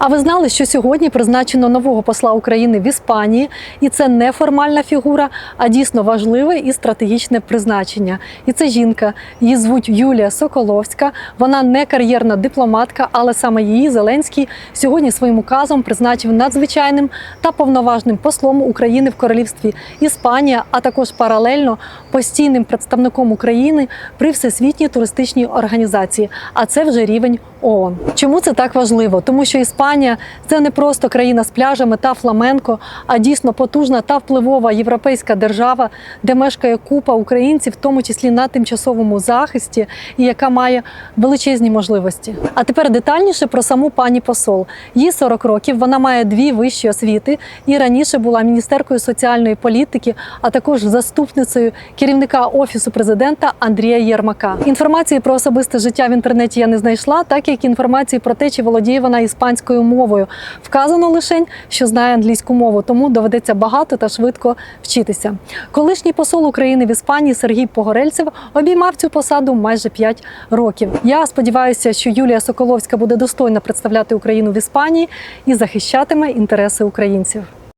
А ви знали, що сьогодні призначено нового посла України в Іспанії, і це не формальна фігура, а дійсно важливе і стратегічне призначення. І це жінка. Її звуть Юлія Соколовська. Вона не кар'єрна дипломатка, але саме її Зеленський сьогодні своїм указом призначив надзвичайним та повноважним послом України в королівстві Іспанія, а також паралельно постійним представником України при всесвітній туристичній організації. А це вже рівень ООН. Чому це так важливо? Тому що Іспанія це не просто країна з пляжами та фламенко, а дійсно потужна та впливова європейська держава, де мешкає купа українців, в тому числі на тимчасовому захисті, і яка має величезні можливості. А тепер детальніше про саму пані посол. Їй 40 років. Вона має дві вищі освіти і раніше була міністеркою соціальної політики, а також заступницею керівника офісу президента Андрія Єрмака. Інформації про особисте життя в інтернеті я не знайшла, так як інформації про те, чи володіє вона іспанською мовою. Вказано лише, що знає англійську мову, тому доведеться багато та швидко вчитися. Колишній посол України в Іспанії Сергій Погорельцев обіймав цю посаду майже 5 років. Я сподіваюся, що Юлія Соколовська буде достойно представляти Україну в Іспанії і захищатиме інтереси українців.